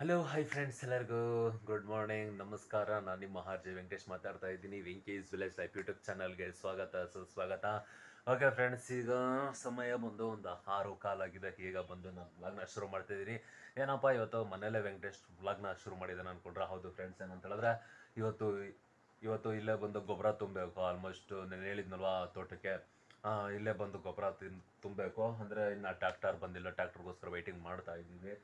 Hello hi friends ಎಲ್ಲರಿಗೂ good morning ನಮಸ್ಕಾರ, ನಾನು ನಿಮ್ಮ ಆರ್ ಜೆ ವೆಂಕಟೇಶ್ ಮಾತಾಡ್ತಾ ಇದ್ದೀನಿ. ವೆಂಕೀಸ್ ವಿಲೇಜ್ ಲೈಫ್ ಯೂಟ್ಯೂಬ್ ಚಾನಲ್ಗೆ ಸ್ವಾಗತ, ಸುಸ್ವಾಗತ. ಓಕೆ ಫ್ರೆಂಡ್ಸ್ ಈಗ ಸಮಯ ಬಂದು ಒಂದು ಆರು ಕಾಲಾಗಿದೆ ಈಗ ಬಂದು ನಾನು ವ್ಲಾಗ್ನ ಶುರು ಮಾಡ್ತಿದ್ದೀನಿ ಏನಪ್ಪ, ಇವತ್ತು ಮನೇಲೆ ವೆಂಕಟೇಶ್ ವ್ಲಾಗ್ನ ಶುರು ಮಾಡಿದ್ದಾನೆ ಅನ್ಕೊಂಡ್ರೆ ಹೌದು ಫ್ರೆಂಡ್ಸ್ ಏನಂತ ಹೇಳಿದ್ರೆ ಇವತ್ತು ಇವತ್ತು ಇಲ್ಲೇ ಬಂದು ಗೊಬ್ಬರ ತುಂಬಬೇಕು. ಆಲ್ಮೋಸ್ಟ್ ನಾನು ಹೇಳಿದ್ನಲ್ವಾ ತೋಟಕ್ಕೆ. ಇಲ್ಲೇ ಬಂದು ಗೊಬ್ಬರ ತಿನ್, ತುಂಬಬೇಕು. ಅಂದರೆ ಇನ್ನು ಟ್ಯಾಕ್ಟರ್ ಬಂದಿಲ್ಲ ಟ್ಯಾಕ್ಟರ್ಗೋಸ್ಕರ ವೆಯ್ಟಿಂಗ್ ಮಾಡ್ತಾ ಇದ್ದೀವಿ.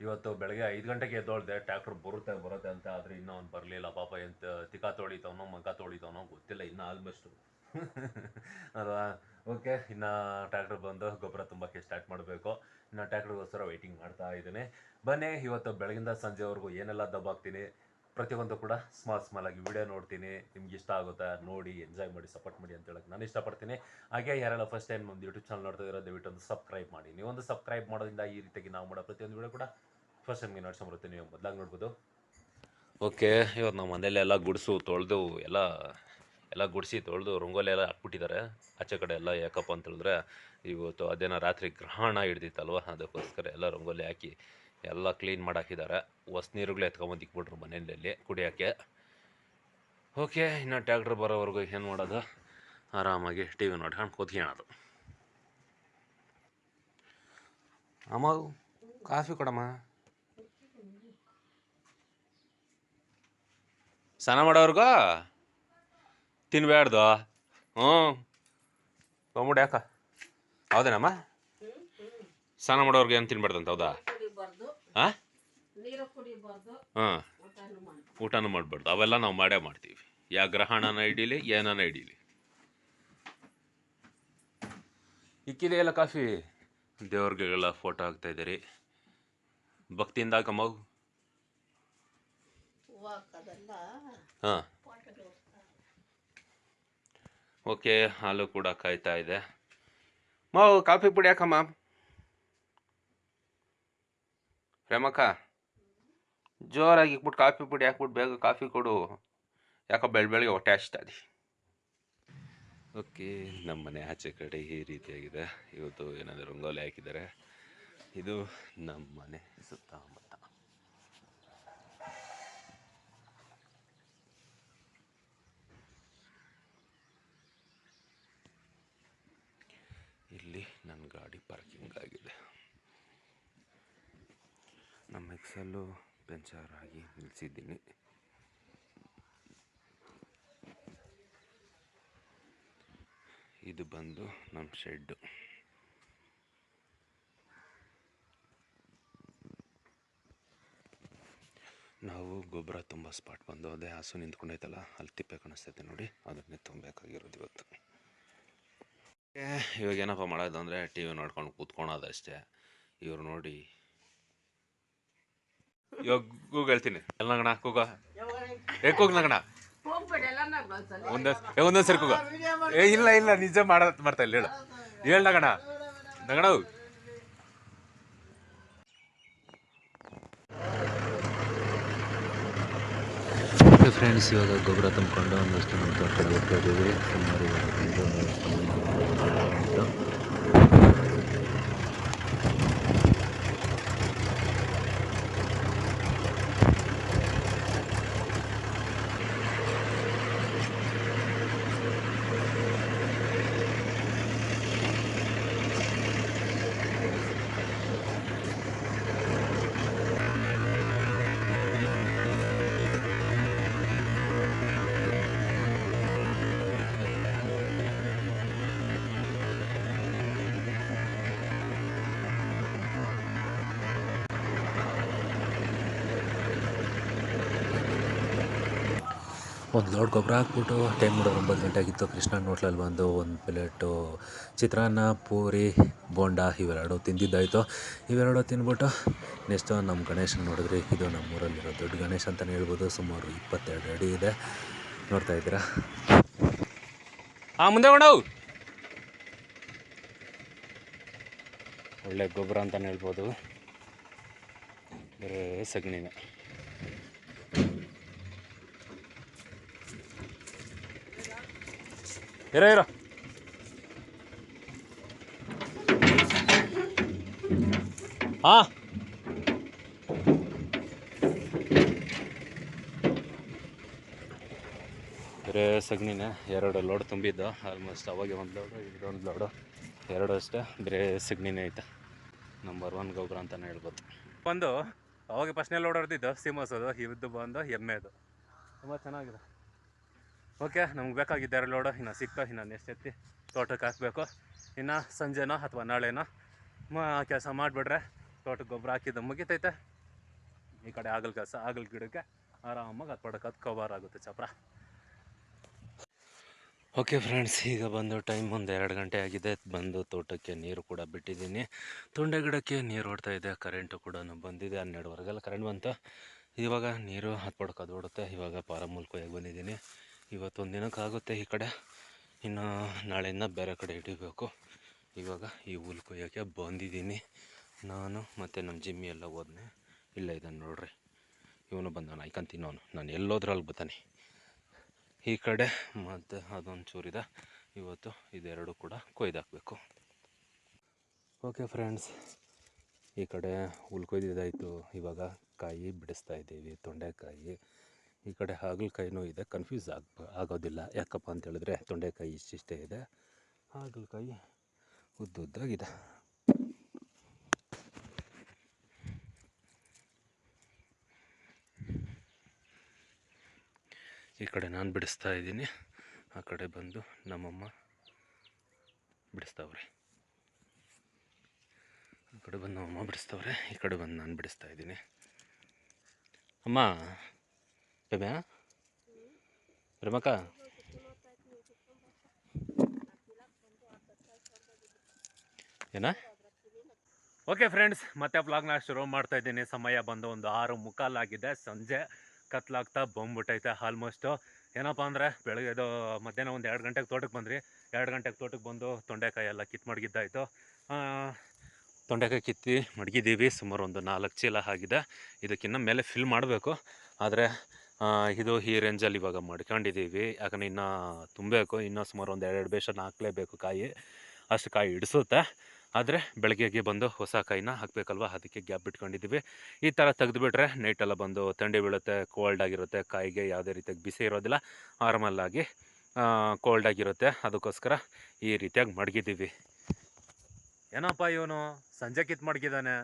ಇವತ್ತು ಬೆಳಗ್ಗೆ ಐದು ಗಂಟೆಗೆ ಎದ್ದೊಳ್ದೆ ಟ್ರ್ಯಾಕ್ಟರ್ ಬರುತ್ತೆ ಬರುತ್ತೆ ಅಂತ ಆದರೆ ಇನ್ನೂ ಅವ್ನು ಬರಲಿಲ್ಲ. ಪಾಪ ಎಂತ, ತಿಕ್ಕ ತೊಳಿತವನೋ ಮಗ ತೊಳಿತವನೋ ಗೊತ್ತಿಲ್ಲ, ಇನ್ನೂ ಆಲ್ಮೋಸ್ಟು ಅಲ್ವಾ? ಓಕೆ ಇನ್ನು ಟ್ರ್ಯಾಕ್ಟರ್ ಬಂದು ಗೊಬ್ಬರ ತುಂಬಕ್ಕೆ ಸ್ಟಾರ್ಟ್ ಮಾಡಬೇಕು. ಇನ್ನು ಟ್ರ್ಯಾಕ್ಟರ್ಗೋಸ್ಕರ ವೆಯ್ಟಿಂಗ್ ಮಾಡ್ತಾ ಇದ್ದೀನಿ. ಬನ್ನಿ, ಇವತ್ತು ಬೆಳಗಿಂದ ಸಂಜೆವರೆಗೂ ಏನೆಲ್ಲ ದಬ್ಬಾಕ್ತೀನಿ? ಪ್ರತಿಯೊಂದು ಕೂಡ ಸ್ಮಾಲ್ ಸ್ಮಾಲ್ ಆಗಿ ವಿಡಿಯೋ ನೋಡ್ತೀನಿ. ನಿಮ್ಗೆ ಇಷ್ಟ ಆಗುತ್ತಾ ನೋಡಿ ಎಂಜಾಯ್ ಮಾಡಿ ಸಪೋರ್ಟ್ ಮಾಡಿ ಅಂತ ಹೇಳಕ್ಕೆ ನಾನು ಇಷ್ಟಪಡ್ತೀನಿ. ಹಾಗೆ ಯಾರೆಲ್ಲ ಫಸ್ಟ್ ಟೈಮ್ ಒಂದು ಯೂಟ್ಯೂಬ್ ಚಾನಲ್ ನೋಡ್ತಾ ಇರೋ ದಯವಿಟ್ಟು ಒಂದು ಸಬ್ಸ್ಕ್ರೈಬ್ ಮಾಡಿ. ನೀವು ಒಂದು ಸಬ್ಸ್ಕ್ರೈಬ್ ಮಾಡೋದ್ರಿಂದ ಈ ರೀತಿಯಾಗಿ ನಾವು ಮಾಡೋ ಪ್ರತಿಯೊಂದು ವಿಡಿಯೋ ಕೂಡ ಫಸ್ಟ್ ಟೈಮ್ಗೆ ನೋಡ್ಸ್ಕೊಂಬರುತ್ತೆ ನೀವು ಮೊದಲಾಗಿ ನೋಡ್ಬೋದು. ಓಕೆ ಇವತ್ತು ನಮ್ಮ ಮನೇಲಿ ಎಲ್ಲ ಗುಡಿಸು ತೊಳೆದು, ಎಲ್ಲ ಎಲ್ಲ ಗುಡಿಸಿ ತೊಳೆದು ರಂಗೋಲಿ ಎಲ್ಲ ಹಾಕ್ಬಿಟ್ಟಿದ್ದಾರೆ. ಆಚೆ ಕಡೆ ಎಲ್ಲ ಯಾಕಪ್ಪ ಅಂತ ಹೇಳಿದ್ರೆ, ಇವತ್ತು ಅದೇನೋ ರಾತ್ರಿ ಗ್ರಹಣ ಹಿಡ್ದಿತ್ತಲ್ವ? ಅದಕ್ಕೋಸ್ಕರ ಎಲ್ಲ ರಂಗೋಲಿ ಹಾಕಿ ಎಲ್ಲ ಕ್ಲೀನ್ ಮಾಡಾಕಿದ್ದಾರೆ ಹೊಸ ನೀರುಗಳು ಎತ್ಕೊಂಬಂದು ಇಕ್ಬಿಟ್ರು ಮನೆಯಲ್ಲಿ ಕುಡಿಯೋಕ್ಕೆ. ಓಕೆ, ಇನ್ನು ಟ್ಯಾಕ್ಟ್ರ್ ಬರೋವರೆಗೂ ಏನು ಮಾಡೋದು? ಆರಾಮಾಗಿ ಟಿ ವಿ ನೋಡ್ಕೊಂಡು ಕೂತ್ಕೊಳ್ಳೋದು ಅಮ್ಮ, ಕಾಫಿ ಕೊಡಮ್ಮ. ಸ್ನಾನ ಮಾಡೋವ್ರಿಗ? ತಿನ್ಬೇಡ್ದು ಹ್ಞೂ ತೊಗೊಂಬಿಡಿ ಯಾಕ? ಹೌದೇನಮ್ಮ? ಸ್ನಾನ ಮಾಡೋರ್ಗೆ ಏನು ತಿನ್ಬಾರ್ದಂತ ಹೌದಾ? ಹಾಂ ಊಟನೂ ಮಾಡ್ಬಾರ್ದು. ಅವೆಲ್ಲ ನಾವು ಮಾಡೇ ಮಾಡ್ತೀವಿ. ಯಾವ ಗ್ರಹಣನ ಹಿಡೀಲಿ ಏನನ ಹಿಡೀಲಿ. ಇಕ್ಕಿದೆಯಲ್ಲ ಕಾಫಿ ದೇವ್ರಿಗೆಲ್ಲ ಫೋಟೋ ಹಾಕ್ತಾ ಇದ್ದೀರಿ. ಭಕ್ತಿಯಿಂದ ಹಾಕಮ್ಮ ಹೂವು ಹಾಕೋದೆಲ್ಲ ಹಾಂ. ಓಕೆ ಹಾಲು ಕೂಡ ಕಾಯ್ತಾ ಇದೆ. ಮಾವು ಕಾಫಿ ಪುಡಿ ಹಾಕಮ್ಮ. ರೇಮಕ್ಕ ಜೋರಾಗಿ ಇಕ್ಬಿಟ್ಟು ಕಾಫಿ ಪುಡಿ ಹಾಕ್ಬಿಟ್ಟು ಬೇಗ ಕಾಫಿ ಕೊಡು. ಯಾಕೋ ಬೆಳ ಬೆಳಗ್ಗೆ ಹೊಟ್ಟೆ ಹಚ್ತದೆ. ಓಕೆ, ನಮ್ಮ ಮನೆ ಆಚೆ ಕಡೆ ಈ ರೀತಿಯಾಗಿದೆ. ಇವತ್ತು ಏನಾದರೂ ರಂಗೋಲಿ ಹಾಕಿದ್ದಾರೆ. ಇದು ನಮ್ಮ ಮನೆ ಸುತ್ತಮುತ್ತ. ಇಲ್ಲಿ ನನ್ನ ಗಾಡಿ ಪಾರ್ಕಿಂಗ್ ಆಗಿದೆ. ನಮ್ಮ ಎಕ್ಸಲ್ಲು ಪಂಚರ್ ಆಗಿ ನಿಲ್ಲಿಸಿದ್ದೀನಿ ಇದು ಬಂದು ನಮ್ಮ ಶೆಡ್ಡು. ನಾವು ಗೊಬ್ಬರ ತುಂಬ ಸ್ಪಾಟ್ ಬಂದು ಅದೇ ಹಸು ನಿಂತ್ಕೊಂಡೈತಲ್ಲ, ಅಲ್ಲಿ ತಿಪ್ಪೆ ಕಾಣಿಸ್ತೈತೆ ನೋಡಿ, ಅದನ್ನೇ ತುಂಬಬೇಕಾಗಿರೋದು ಇವತ್ತು. ಇವಾಗ ಏನಪ್ಪ ಮಾಡೋದು ಅಂದರೆ ಟಿ ವಿ ನೋಡ್ಕೊಂಡು ಕೂತ್ಕೊಳೋದಷ್ಟೇ. ಇವ್ರು ನೋಡಿ ಇವಾಗ ಕೂಗ್ ಹೇಳ್ತೀನಿ. ಎಲ್ಲ ನಗಣ? ಕೂಗ. ಏ, ಕೂಗ್ ಒಂದೇ ಒಂದೊಂದು ಸರಿ ಕೂಗ. ಏ, ಇಲ್ಲ ಇಲ್ಲ, ನಿಜ ಮಾಡ ಮಾಡ್ತಾ ಇಲ್ಲ, ಹೇಳು. ಹೇಳು ನಗಣ. ನಗಣ ಫ್ರೆಂಡ್ಸ್ ಇವಾಗ ಗೊಬ್ಬರ ತುಂಬಿಕೊಂಡು ಒಂದಷ್ಟು ನಮ್ಮ ತೋಟ ಕಡೆ ಹೋಗ್ತಾ ಸುಮಾರು ಒಂದು ಲೋಡ್ ಗೊಬ್ಬರ ಹಾಕ್ಬಿಟ್ಟು ಟೈಮ್ ನೋಡೋರು ಒಂಬತ್ತು ಗಂಟೆ ಆಗಿತ್ತು. ಕೃಷ್ಣನ ಹೋಟ್ಲಲ್ಲಿ ಬಂದು ಒಂದು ಪ್ಲೇಟು ಚಿತ್ರಾನ್ನ, ಪೂರಿ, ಬೋಂಡ ಇವೆರಡು ತಿಂದಿದ್ದಾಯಿತು. ಇವೆರಡು ತಿಂದ್ಬಿಟ್ಟು ನೆಕ್ಸ್ಟು ನಮ್ಮ ಗಣೇಶನ ನೋಡಿದ್ರಿ, ಇದು ನಮ್ಮೂರಲ್ಲಿರೋ ದೊಡ್ಡ ಗಣೇಶ ಅಂತಲೇ ಹೇಳ್ಬೋದು. ಸುಮಾರು ಇಪ್ಪತ್ತೆರಡು ಅಡಿ ಇದೆ. ನೋಡ್ತಾ ಇದ್ದೀರಾ? ಹಾಂ, ಮುಂದೆ ಮಾಡವು ಒಳ್ಳೆ ಗೊಬ್ಬರ ಅಂತಲೇ ಹೇಳ್ಬೋದು. ಬರೀ ಸಗಣಿನ. ಇರೋ ಇರೋ. ಹಾ ಬೇರೆ ಸಗಣಿನೇ ಎರಡು ಲೋಡ್ ತುಂಬಿದ್ದು ಆಲ್ಮೋಸ್ಟ್ ಅವಾಗೆ ಒಂದು ಲೋಡು ಇದೊಂದು ಲೋಡು. ಎರಡು ಅಷ್ಟೇ ಬೇರೆ ಸಗಣಿನೇ ಐತೆ. ನಂಬರ್ ಒನ್ ಗೊಬ್ಬರ ಅಂತಲೇ ಹೇಳ್ಬೋದು. ಬಂದು ಅವಾಗ ಫಸ್ಟ್ನೇ ಲೋಡ್ ಹೊಡೆದಿದ್ದು ಅದು ಇದು ಬಂದು ಎಮ್ಮೆದು. ತುಂಬ ಚೆನ್ನಾಗಿದೆ. ಓಕೆ, ನಮ್ಗೆ ಬೇಕಾಗಿದ್ದ ಎರಡು ಲೋಡು, ಇನ್ನು ಸಿಕ್ತೋ, ಇನ್ನು ನೆಕ್ಸ್ಟ್ ಎತ್ತಿ ತೋಟಕ್ಕೆ ಹಾಕ್ಬೇಕು. ಇನ್ನು ಸಂಜೆನೋ ಅಥವಾ ನಾಳೆನೋ ಮ, ಕೆಲಸ ಮಾಡಿಬಿಟ್ರೆ ತೋಟಕ್ಕೆ ಗೊಬ್ಬರ ಹಾಕಿದ್ದು ಮುಗಿತೈತೆ. ಈ ಕಡೆ ಆಗಲ್ ಕೆಲಸ ಆಗಲ್ ಗಿಡಕ್ಕೆ ಆರಾಮಾಗಿ ಹತ್ಪಡಕ್ಕೆ ಅದು ಕವರ್ ಆಗುತ್ತೆ ಚಪ್ರ. ಓಕೆ ಫ್ರೆಂಡ್ಸ್, ಈಗ ಬಂದು ಟೈಮ್ ಒಂದು ಎರಡು ಗಂಟೆ ಆಗಿದೆ. ಬಂದು ತೋಟಕ್ಕೆ ನೀರು ಕೂಡ ಬಿಟ್ಟಿದ್ದೀನಿ. ತೊಂಡೆ ಗಿಡಕ್ಕೆ ನೀರು ಓಡ್ತಾ ಇದೆ, ಕರೆಂಟು ಕೂಡ ಬಂದಿದೆ, ಹನ್ನೆರಡುವರೆಗೆಲ್ಲ ಕರೆಂಟ್ ಬಂತು. ಇವಾಗ ನೀರು ಹತ್ತು ಪಡ್ಕೋದು ಓಡುತ್ತೆ. ಇವಾಗ ಪಾರ ಬಂದಿದ್ದೀನಿ. ಇವತ್ತೊಂದು ದಿನಕ್ಕಾಗುತ್ತೆ ಈ ಕಡೆ. ಇನ್ನು ನಾಳೆಯಿಂದ ಬೇರೆ ಕಡೆ ಹಿಡಿಬೇಕು. ಇವಾಗ ಈ ಹುಲ್ ಕೊಯ್ಯೋಕ್ಕೆ ಬಂದಿದ್ದೀನಿ. ನಾನು ಮತ್ತು ನಮ್ಮ ಜಿಮ್ಮಿ ಎಲ್ಲ ಹೋದ್ನೆ. ಇಲ್ಲ ಇದ್ದಾನೆ ನೋಡ್ರಿ. ಇವನು ಬಂದವನು ಐಕಂತೀನಿ ಅವನು ನಾನು ಎಲ್ಲೋದ್ರಲ್ಲಿ ಬರ್ತಾನೆ. ಈ ಕಡೆ ಮತ್ತು ಅದೊಂದು ಚೂರಿದ. ಇವತ್ತು ಇದೆರಡು ಕೂಡ ಕೊಯ್ದಾಕಬೇಕು. ಓಕೆ ಫ್ರೆಂಡ್ಸ್, ಈ ಕಡೆ ಹುಲ್ ಕೊಯ್ದಿದ್ದಾಯಿತು. ಇವಾಗ ಕಾಯಿ ಬಿಡಿಸ್ತಾ ಇದ್ದೀವಿ, ತೊಂಡೆಕಾಯಿ. ಈ ಕಡೆ ಹಾಗಲಕಾಯಿನೂ ಇದೆ. ಕನ್ಫ್ಯೂಸ್ ಆಗ ಆಗೋದಿಲ್ಲ. ಯಾಕಪ್ಪ ಅಂತ ಹೇಳಿದ್ರೆ ತೊಂಡೆಕಾಯಿ ಇಷ್ಟಿಷ್ಟೇ ಇದೆ. ಹಾಗಲಕಾಯಿ ಉದ್ದುದ್ದಾಗಿದೆ. ಈ ಕಡೆ ನಾನು ಬಿಡಿಸ್ತಾ ಇದ್ದೀನಿ. ಆ ಕಡೆ ಬಂದು ನಮ್ಮಮ್ಮ ಬಿಡಿಸ್ತಾವ್ರೆ. ಆ ಕಡೆ ಬಂದು ನಮ್ಮಮ್ಮ ಬಿಡಿಸ್ತಾವ್ರೆ. ಈ ಕಡೆ ಬಂದು ನಾನು ಬಿಡಿಸ್ತಾ ಇದ್ದೀನಿ. ಅಮ್ಮ ಬೇಬ್ಯಾ ರಮಕ್ಕ ಏನ ಓಕೆ ಫ್ರೆಂಡ್ಸ್ ಮತ್ತೆ ಬ್ಲಾಗ್ನ ಶುರು ಮಾಡ್ತಾ ಇದ್ದೀನಿ. ಸಮಯ ಬಂದು ಒಂದು ಆರು ಮುಕ್ಕಾಲಾಗಿದೆ ಸಂಜೆ ಕತ್ಲಾಗ್ತಾ ಬಂದ್ಬಿಟ್ಟೈತೆ ಆಲ್ಮೋಸ್ಟು ಏನಪ್ಪ ಅಂದರೆ ಬೆಳಗ್ಗೆ ಇದು ಮಧ್ಯಾಹ್ನ ಒಂದು ಎರಡು ಗಂಟೆಗೆ ತೋಟಕ್ಕೆ ಬಂದ್ರಿ. ಎರಡು ಗಂಟೆಗೆ ತೋಟಕ್ಕೆ ಬಂದು ತೊಂಡೆಕಾಯಿ ಎಲ್ಲ ಕಿತ್ತು ಮಡಗಿದ್ದಾಯಿತು. ತೊಂಡೆಕಾಯಿ ಕಿತ್ತಿ ಮಡಗಿದ್ದೀವಿ. ಸುಮಾರು ಒಂದು ನಾಲ್ಕು ಚೀಲ ಆಗಿದೆ. ಇದಕ್ಕಿನ್ನ ಮೇಲೆ ಫಿಲ್ ಮಾಡಬೇಕು. ಆದರೆ ಇದು ಈ ರೇಂಜಲ್ಲಿ ಇವಾಗ ಮಾಡ್ಕೊಂಡಿದ್ದೀವಿ. ಯಾಕಂದರೆ ಇನ್ನೂ ತುಂಬಬೇಕು. ಇನ್ನೂ ಸುಮಾರು ಒಂದು ಎರಡು ಬೇಷನ್ ಹಾಕಲೇಬೇಕು ಕಾಯಿ. ಅಷ್ಟು ಕಾಯಿ ಇಡಿಸುತ್ತೆ ಆದರೆ ಬೆಳಗ್ಗೆಗೆ ಬಂದು ಹೊಸ ಕಾಯಿನ ಹಾಕಬೇಕಲ್ವ? ಅದಕ್ಕೆ ಗ್ಯಾಪ್ ಬಿಟ್ಕೊಂಡಿದ್ದೀವಿ ಈ ಥರ ತೆಗೆದುಬಿಟ್ರೆ ನೈಟೆಲ್ಲ ಬಂದು ಥಂಡಿ ಬೀಳುತ್ತೆ ಕೋಲ್ಡ್ ಆಗಿರುತ್ತೆ. ಕಾಯಿಗೆ ಯಾವುದೇ ರೀತಿಯಾಗಿ ಬಿಸಿ ಇರೋದಿಲ್ಲ. ಆರಾಮಲ್ಲಾಗಿ ಕೋಲ್ಡ್ ಆಗಿರುತ್ತೆ. ಅದಕ್ಕೋಸ್ಕರ ಈ ರೀತಿಯಾಗಿ ಮಡಗಿದ್ದೀವಿ. ಏನಪ್ಪ ಇವನು? ಸಂಜೆ ಕಿತ್ತು ಮಡಗಿದ್ದಾನೆ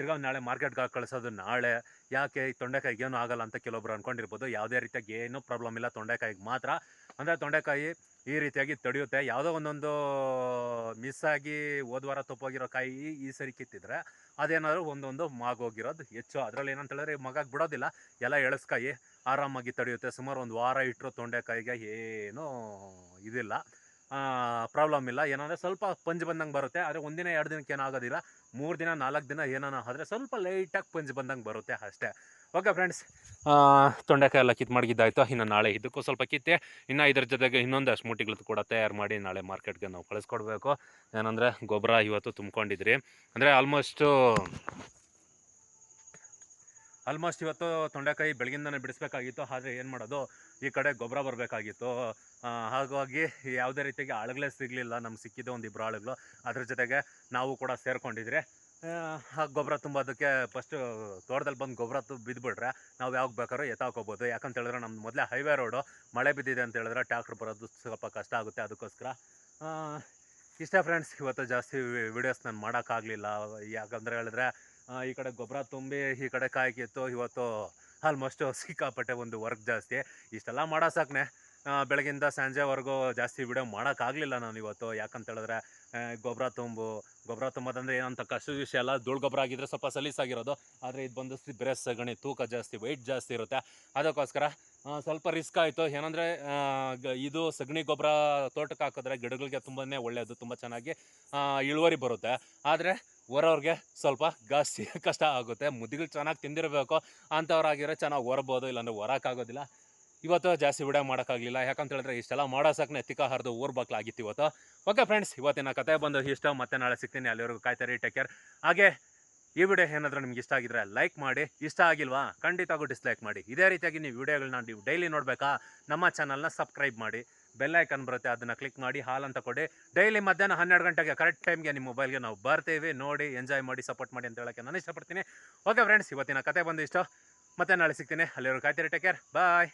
ತಿರ್ಗಾ ನಾಳೆ ಮಾರ್ಕೆಟ್ಗೆ ಕಳಿಸೋದು ನಾಳೆ. ಯಾಕೆ ಈ ತೊಂಡೆಕಾಯಿಗೆ ಏನೂ ಆಗಲ್ಲ ಅಂತ ಕೆಲವೊಬ್ರು ಅಂದ್ಕೊಂಡಿರ್ಬೋದು ಯಾವುದೇ ರೀತಿಯಾಗಿ ಏನೂ ಪ್ರಾಬ್ಲಮ್ ಇಲ್ಲ. ತೊಂಡೆಕಾಯಿಗೆ ಮಾತ್ರ. ಅಂದರೆ ತೊಂಡೆಕಾಯಿ ಈ ರೀತಿಯಾಗಿ ತಡೆಯುತ್ತೆ. ಯಾವುದೋ ಒಂದೊಂದು ಮಿಸ್ ಆಗಿ ಹೋದ್ವಾರ ತಪ್ಪೋಗಿರೋ ಕಾಯಿ ಈ ಸರಿ ಕಿತ್ತಿದ್ರೆ ಅದೇನಾದ್ರು ಒಂದೊಂದು ಮಾಗೋಗಿರೋದು ಹೆಚ್ಚು. ಅದರಲ್ಲಿ ಏನಂತ ಹೇಳಿದ್ರೆ ಮಗಾಗಿ ಬಿಡೋದಿಲ್ಲ. ಎಲ್ಲ ಎಳಸ್ಕಾಯಿ ಆರಾಮಾಗಿ ತಡೆಯುತ್ತೆ. ಸುಮಾರು ಒಂದು ವಾರ ಇಟ್ಟರು ತೊಂಡೆಕಾಯಿಗೆ ಏನೂ ಇದಿಲ್ಲ. ಪ್ರಾಬ್ಲಮ್ ಇಲ್ಲ. ಏನಂದರೆ ಸ್ವಲ್ಪ ಪಂಜ್ ಬಂದಂಗೆ ಬರುತ್ತೆ. ಆದರೆ ಒಂದಿನ, ಎರಡು ದಿನಕ್ಕೆ ಏನಾಗೋದಿಲ್ಲ. ಮೂರು ದಿನ, ನಾಲ್ಕು ದಿನ ಏನಾನ ಆದರೆ ಸ್ವಲ್ಪ ಲೈಟಾಗಿ ಪಂಜ್ ಬಂದಂಗೆ ಬರುತ್ತೆ ಅಷ್ಟೇ. ಓಕೆ ಫ್ರೆಂಡ್ಸ್ ತೊಂಡೆಕಾಯಿ ಎಲ್ಲ ಕಿತ್ ಮಡಗಿದ್ದಾಯ್ತು. ಇನ್ನು ನಾಳೆ ಇದಕ್ಕೂ ಸ್ವಲ್ಪ ಕಿತ್ತೆ. ಇನ್ನು ಇದ್ರ ಜೊತೆಗೆ ಇನ್ನೊಂದಷ್ಟು ಮೂಟಿಗಳು ಕೂಡ ತಯಾರು ಮಾಡಿ ನಾಳೆ ಮಾರ್ಕೆಟ್ಗೆ ನಾವು ಕಳಿಸ್ಕೊಡ್ಬೇಕು. ಏನಂದರೆ ಗೊಬ್ಬರ ಇವತ್ತು ತುಂಬ್ಕೊಂಡಿದ್ರಿ. ಅಂದರೆ ಆಲ್ಮೋಸ್ಟು ಆಲ್ಮೋಸ್ಟ್ ಇವತ್ತು ತೊಂಡೆಕಾಯಿ ಬೆಳಗಿಂದನೇ ಬಿಡಿಸ್ಬೇಕಾಗಿತ್ತು, ಆದರೆ ಏನು ಮಾಡೋದು? ಈ ಕಡೆ ಗೊಬ್ಬರ ಬರಬೇಕಾಗಿತ್ತು. ಹಾಗಾಗಿ ಯಾವುದೇ ರೀತಿಯಾಗಿ ಆಳುಗಳೇ ಸಿಗಲಿಲ್ಲ, ನಮ್ಗೆ ಸಿಕ್ಕಿದ್ದು ಒಂದು ಇಬ್ಬರು ಆಳುಗಳು. ಅದ್ರ ಜೊತೆಗೆ ನಾವು ಕೂಡ ಸೇರ್ಕೊಂಡಿದ್ರೆ, ಆ ಗೊಬ್ಬರ ತುಂಬೋದಕ್ಕೆ ಫಸ್ಟು ತೋಟದಲ್ಲಿ ಬಂದು ಗೊಬ್ಬರ ತು ಬಿದ್ದುಬಿಟ್ರೆ ನಾವು ಯಾವಾಗ ಬೇಕಾದ್ರೂ ಎತ್ತಾಕೋಬೋದು ಯಾಕಂತ ಹೇಳಿದ್ರೆ ನಮ್ಮ ಮೊದಲೇ ಹೈವೇ ರೋಡು ಮಳೆ ಬಿದ್ದಿದೆ ಅಂತ ಹೇಳಿದ್ರೆ ಟ್ಯಾಕ್ಟ್ರ್ ಬರೋದು ಸ್ವಲ್ಪ ಕಷ್ಟ ಆಗುತ್ತೆ ಅದಕ್ಕೋಸ್ಕರ. ಇಷ್ಟೇ ಫ್ರೆಂಡ್ಸ್ ಇವತ್ತು ಜಾಸ್ತಿ ವಿಡಿಯೋಸ್ ನಾನು ಮಾಡೋಕ್ಕಾಗಲಿಲ್ಲ. ಯಾಕಂದರೆ ಹೇಳಿದ್ರೆ ಈ ಕಡೆ ಗೊಬ್ಬರ ತುಂಬಿ ಈ ಕಡೆ ಕಾಯಿ ಕಿತ್ತು ಇವತ್ತು ಆಲ್ಮೋಸ್ಟು ಸಿಕ್ಕಾಪಟ್ಟೆ ಒಂದು ವರ್ಕ್ ಜಾಸ್ತಿ. ಇಷ್ಟೆಲ್ಲ ಮಾಡೋ ಸಾಕ್ನೆ. ಬೆಳಗಿಂದ ಸಂಜೆವರೆಗೂ ಜಾಸ್ತಿ ವಿಡಿಯೋ ಮಾಡೋಕ್ಕಾಗಲಿಲ್ಲ ನಾನು ಇವತ್ತು. ಯಾಕಂತ ಹೇಳಿದ್ರೆ ಆ, ಗೊಬ್ಬರ ತುಂಬು ಗೊಬ್ಬರ ತುಂಬೋದಂದ್ರೆ ಏನಂತ ಕಷ್ಟ ವಿಷಯ ಅಲ್ಲ. ಧೂಳು ಗೊಬ್ಬರ ಆಗಿದ್ರೆ ಸ್ವಲ್ಪ ಸಲೀಸಾಗಿರೋದು ಆದರೆ ಇದು ಬಂದು ಬೇರೆ ಸಗಣಿ ತೂಕ ಜಾಸ್ತಿ ವೈಟ್ ಜಾಸ್ತಿ ಇರುತ್ತೆ. ಅದಕ್ಕೋಸ್ಕರ ಸ್ವಲ್ಪ ರಿಸ್ಕ್ ಆಯಿತು. ಏನಂದರೆ ಇದು ಸಗಣಿ ಗೊಬ್ಬರ ತೋಟಕ್ಕೆ ಹಾಕಿದ್ರೆ ಗಿಡಗಳಿಗೆ ತುಂಬಾ ಒಳ್ಳೆಯದು ತುಂಬ ಚೆನ್ನಾಗಿ ಇಳುವರಿ ಬರುತ್ತೆ. ಆದರೆ ಹೊರವ್ರಿಗೆ ಸ್ವಲ್ಪ ಜಾಸ್ತಿ ಕಷ್ಟ ಆಗುತ್ತೆ. ಮುದ್ದಿಗಳು ಚೆನ್ನಾಗಿ ತಿಂದಿರಬೇಕು. ಅಂಥವ್ರಾಗಿರೋ ಚೆನ್ನಾಗಿ ಹೊರಬೋದು ಇಲ್ಲಾಂದ್ರೆ ಹೊರಕ್ಕಾಗೋದಿಲ್ಲ ಇವತ್ತು ಜಾಸ್ತಿ ವಿಡಿಯೋ ಮಾಡೋಕ್ಕಾಗಲಿಲ್ಲ. ಯಾಕಂತ ಹೇಳಿದ್ರೆ ಇಷ್ಟೆಲ್ಲ ಮಾಡೋ ಸಾಕನೆ ತಿಕ್ಕ ಹರಿದು ಊರ್ ಬಾಕ್ಲಾಗಿತ್ತು ಇವತ್ತು. ಓಕೆ ಫ್ರೆಂಡ್ಸ್ ಇವತ್ತಿನ ಕತೆ ಬಂದು ಇಷ್ಟ. ಮತ್ತೆ ನಾಳೆ ಸಿಗ್ತೀನಿ. ಅಲ್ಲಿವರೆಗೂ ಕಾಯ್ತಾರೆ. ಟೇಕ್ ಕೇರ್ ಹಾಗೆ ಈ ವಿಡಿಯೋ ಏನಾದರೂ ನಿಮ್ಗೆ ಇಷ್ಟ ಆಗಿದ್ರೆ ಲೈಕ್ ಮಾಡಿ. ಇಷ್ಟ ಆಗಿಲ್ವಾ? ಖಂಡಿತವಾಗೂ ಡಿಸ್ಲೈಕ್ ಮಾಡಿ. ಇದೇ ರೀತಿಯಾಗಿ ನೀವು ವಿಡಿಯೋಗಳನ್ನ ನೀವು ಡೈಲಿ ನೋಡಬೇಕಾ? ನಮ್ಮ ಚಾನಲ್ನ ಸಬ್ಸ್ಕ್ರೈಬ್ ಮಾಡಿ. ಬೆಲ್ ಐಕನ್ ಬರುತ್ತೆ, ಅದನ್ನು ಕ್ಲಿಕ್ ಮಾಡಿ ಹಾಲ್ ಅಂತ ಕೊಡಿ. ಡೈಲಿ ಮಧ್ಯಾಹ್ನ ಹನ್ನೆರಡು ಗಂಟೆಗೆ ಕರೆಕ್ಟ್ ಟೈಮ್ಗೆ ನಿಮ್ಮ ಮೊಬೈಲ್ಗೆ ನಾವು ಬರ್ತೇವೆ. ನೋಡಿ ಎಂಜಾಯ್ ಮಾಡಿ ಸಪೋರ್ಟ್ ಮಾಡಿ ಅಂತ ಹೇಳೋಕ್ಕೆ ನಾನು ಇಷ್ಟಪಡ್ತೀನಿ. ಓಕೆ ಫ್ರೆಂಡ್ಸ್ ಇವತ್ತಿನ ಕತೆ ಬಂದು ಇಷ್ಟ ಮತ್ತೆ ನಾಳೆ ಸಿಗ್ತೀನಿ. ಅಲ್ಲಿವರೆಗೂ ಕಾಯ್ತೀರಿ ಟೇಕ್ ಕೇರ್ ಬಾಯ್